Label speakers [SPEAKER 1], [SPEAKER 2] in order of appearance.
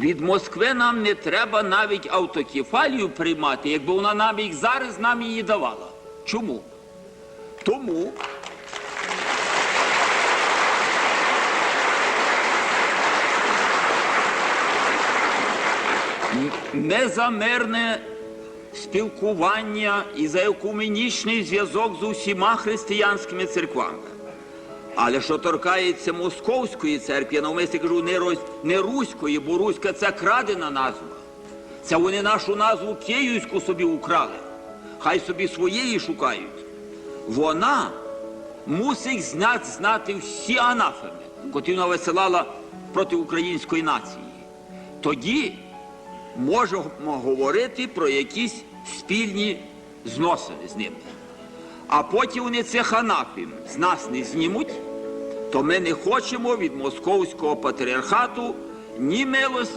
[SPEAKER 1] Від Москви нам не треба навіть автокефалію приймати, якби вона нам їх зараз нам її давала. Чому? Тому. н- Не за мирне спілкування і за екуменічний зв'язок з усіма християнськими церквами. Але що торкається московської церкви, я навмисне кажу не, роз, не руської, бо руська це крадена назва. Це вони нашу назву київську собі украли. Хай собі своєї шукають. Вона мусить знати, знати всі анафеми, котрі вона висилала проти української нації. Тоді можемо говорити про якісь спільні зносини з ними. А потім вони цих анафем з нас не знімуть, то ми не хочемо від московського патріархату ні милості.